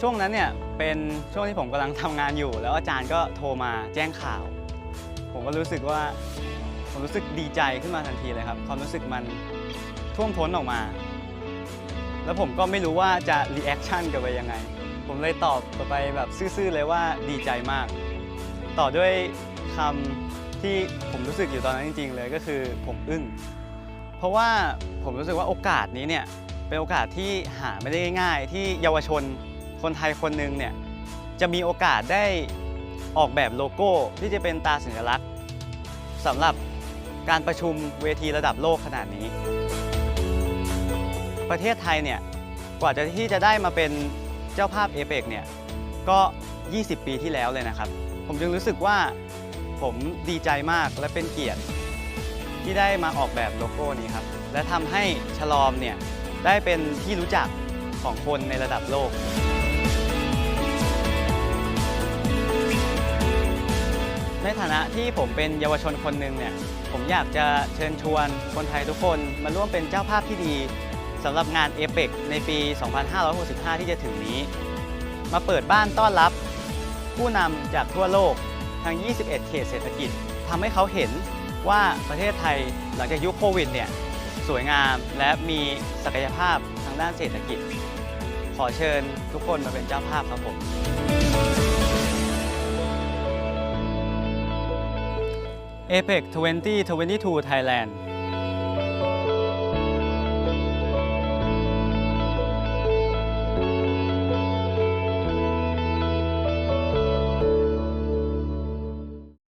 ช่วงนั้นเนี่ยเป็นช่วงที่ผมกำลังทำงานอยู่ แล้วอาจารย์ก็โทรมาแจ้งข่าว ผมก็รู้สึกว่าผมรู้สึกดีใจขึ้นมาทันทีเลยครับ ความรู้สึกมันท่วมท้นออกมา แล้วผมก็ไม่รู้ว่าจะรีแอคชั่นกับไปยังไง ผมเลยตอบไปแบบซื่อๆเลยว่าดีใจมาก ต่อด้วยคำที่ผมรู้สึกอยู่ตอนนั้นจริง ๆ เลยก็คือผมอึ้ง เพราะว่าผมรู้สึกว่าโอกาสนี้เนี่ยเป็นโอกาสที่หาไม่ได้ง่ายๆที่เยาวชน คนไทยคนหนึ่งเนี่ยจะมีโอกาสได้ออกแบบโลโก้ที่จะเป็นตราสัญลักษณ์สำหรับการประชุมเวทีระดับโลกขนาดนี้ ประเทศไทยเนี่ยกว่าจะที่จะได้มาเป็นเจ้าภาพเอเปกเนี่ยก็ 20 ปีที่แล้วเลยนะครับ ผมจึงรู้สึกว่าผมดีใจมากและเป็นเกียรติที่ได้มาออกแบบโลโก้นี้ครับ และทำให้ฉลอมเนี่ยได้เป็นที่รู้จักของคนในระดับโลก ฐานะที่ผมเป็นเยาวชนคนหนึ่งเนี่ยผมอยากจะเชิญชวนคนไทยทุกคนมาร่วมเป็นเจ้าภาพที่ดีสำหรับงานเอเปกในปี 2565 ที่จะถึงนี้ มาเปิดบ้านต้อนรับผู้นำจากทั่วโลกทั้ง 21 เขตเศรษฐกิจทำให้เขาเห็นว่าประเทศไทยหลังจากยุคโควิดเนี่ยสวยงามและมีศักยภาพทางด้านเศรษฐกิจ ขอเชิญทุกคนมาเป็นเจ้าภาพครับผม APEC 2022 Thailand